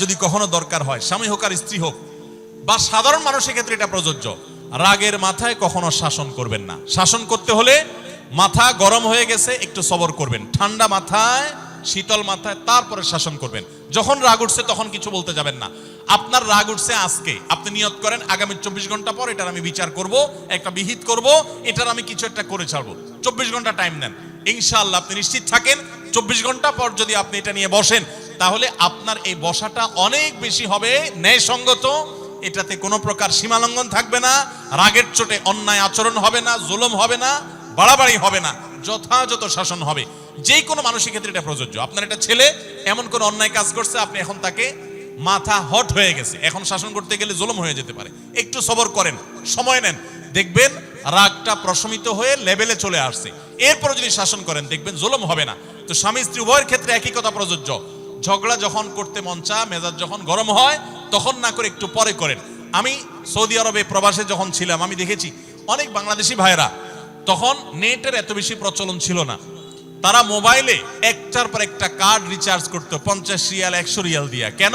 যদি কখনো দরকার হয়, স্বামী হোক আর স্ত্রী হোক, বা সাধারণ মানুষের ক্ষেত্রে এটা প্রযোজ্য, রাগের মাথায় কখনো শাসন করবেন না। শাসন করতে হলে মাথা গরম হয়ে গেছে, একটু সবর করবেন। ঠান্ডা মাথায়, শীতল মাথায় তারপরে শাসন করবেন। যখন রাগ উঠছে, তখন কিছু বলতে যাবেন না। আপনার রাগ উঠছে আজকে, আপনি নিয়ত করেন, আগামী চব্বিশ ঘণ্টা পর এটার আমি বিচার করব, একটা বিহিত করব, এটার আমি কিছু একটা করে ছাড়বো। চব্বিশ ঘণ্টা টাইম নেন। ইনশাল্লাহ আপনি নিশ্চিত থাকেন, চব্বিশ ঘণ্টা পর যদি আপনি এটা নিয়ে বসেন তাহলে আপনার এই বসাটা অনেক বেশি হবে। ন্যায়সঙ্গত, এটাতে কোনো প্রকার সীমালঙ্ঘন থাকবে না। রাগের চোটে অন্যায় আচরণ হবে না, জুলুম হবে না, বাড়াবাড়ি হবে না, যথাযথ শাসন হবে। যে কোনো মানুষের ক্ষেত্রে এটা প্রযোজ্য। আপনার একটা ছেলে, এমন কোন অন্যায় কাজ করছে, আপনি এখন তাকে মাথা হট হয়ে গেছে। এখন শাসন করতে গেলে জুলুম হয়ে যেতে পারে। একটু সবর করেন, সময় নেন। দেখবেন রাগটা প্রশমিত হয়ে লেভেলে চলে আসছে। এরপরে যদি শাসন করেন, দেখবেন জুলুম হবে না। তো স্বামী স্ত্রী উভয়ের ক্ষেত্রে একই কথা প্রযোজ্য। ঝগড়া যখন করতে মন চা মেজাজ যখন গরম হয়, তখন না করে একটু পরে করেন। আমি সৌদি আরবে প্রবাসে যখন ছিলাম, আমি দেখেছি অনেক বাংলাদেশি ভাইরা তখন নেটের এত বেশি প্রচলন ছিল না। তারা মোবাইলে একটার পর একটা কার্ড রিচার্জ করতো, পঞ্চাশ রিয়াল, একশো রিয়াল দিয়া। কেন?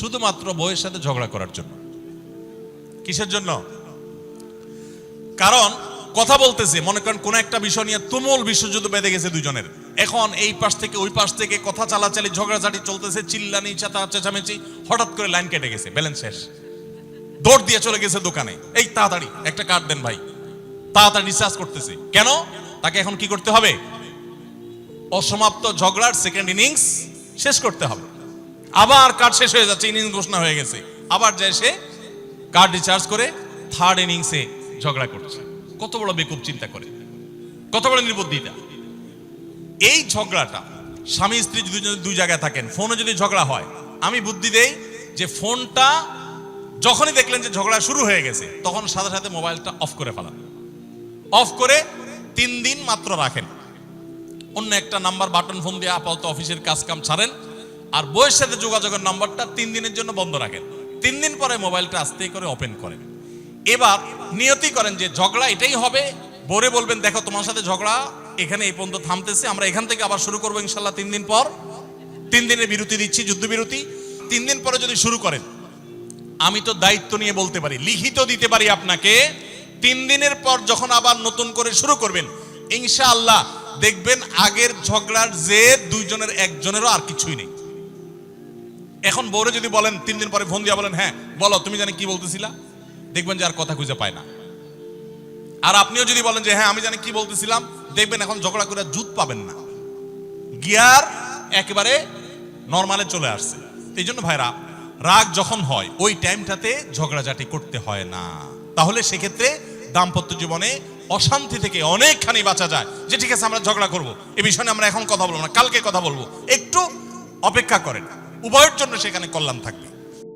শুধুমাত্র বইয়ের সাথে ঝগড়া করার জন্য। কিসের জন্য? কারণ, কথা বলতেছে, মনে করেন কোন একটা বিষয় নিয়ে তুমুল বিশ্বযুদ্ধ বেঁধে গেছে দুজনের। এখন এই পাশ থেকে, ওই পাশ থেকে কথা চালাচালি, ঝগড়াঝাটি চলতেছে, চিল্লানি, চাতা চেঁচামেচি, হঠাৎ করে লাইন কেটে গেছে, ব্যালেন্স শেষ। দৌড় দিয়ে চলে গেছে দোকানে। এই তাড়াতাড়ি, একটা কার্ড দেন ভাই। তাড়াতাড়ি রিচার্জ করতেছে। কেন? তাকে এখন কি করতে হবে? অসমাপ্ত ঝগড়ার সেকেন্ড ইনিংস শেষ করতে হবে। আবার কার্ড শেষ হয়ে যাচ্ছে ইনিংস ঘোষণা হয়ে গেছে। আবার যায় সে কার্ড রিচার্জ করে থার্ড ইনিংসে ঝগড়া করছে। কত বড় বেকুব চিন্তা করে। কত বড় নির্বুদ্ধিতা। এই ঝগড়াটা, স্বামী স্ত্রী যদি দুই জায়গায় থাকেন, ফোনে যদি ঝগড়া হয়, আমি বুদ্ধি দেই যে ফোনটা যখনই দেখলেন যে ঝগড়া শুরু হয়ে গেছে, তখন সাথে সাথে মোবাইলটা অফ করে ফেলান। অফ করে তিন দিন মাত্র রাখেন। অন্য একটা নাম্বার বাটন ফোন দিয়ে আপাতত অফিসের কাজ কাম ছাড়েন, আর বইয়ের সাথে যোগাযোগের নাম্বারটা তিন দিনের জন্য বন্ধ রাখেন। তিন দিন পরে মোবাইলটা আস্তে করে ওপেন করেন। এবার নিয়তি করেন যে ঝগড়া এটাই হবে, বোরে বলবেন, দেখো, তোমার সাথে ঝগড়া এখানে এই পর্যন্ত থামতেছে। আমরা এখান থেকে আবার শুরু করব ইনশাল্লাহ তিন দিন পর। তিন দিনের বিরতি দিচ্ছি যুদ্ধবিরতি তিন দিন পরে যদি শুরু করেন, আমি তো দায়িত্ব নিয়ে বলতে পারি, লিখিত দিতে পারি আপনাকে, তিন দিনের পর যখন আবার নতুন করে শুরু করবেন, ইনশাআল্লাহ দেখবেন আগের ঝগড়ার যে দুইজনের একজনেরও আর কিছুই নেই। এখন বউরে যদি বলেন, তিন দিন পরে ফোন দিয়া বলেন হ্যাঁ বলো, তুমি জানি কি বলতেছিলা? দেখবেন যে আর কথা খুঁজে পায় না। আর আপনিও যদি বলেন যে হ্যাঁ আমি জানি কি বলতেছিলাম, দেখবেন এখন ঝগড়া করে জুত পাবেন না। গিয়ার একেবারে নর্মালে চলে আসছে। এই জন্য ভাইরা, রাগ যখন হয়, ওই টাইমটাতে ঝগড়াঝাটি করতে হয় না। তাহলে সেক্ষেত্রে দাম্পত্য জীবনে অশান্তি থেকে অনেকখানি বাঁচা যায় যে, ঠিক আছে, আমরা ঝগড়া করব। এ বিষয়ে আমরা এখন কথা বলব না, কালকে কথা বলব। একটু অপেক্ষা করেন। উভয়ের জন্য সেখানে কল্যাণ থাকবে।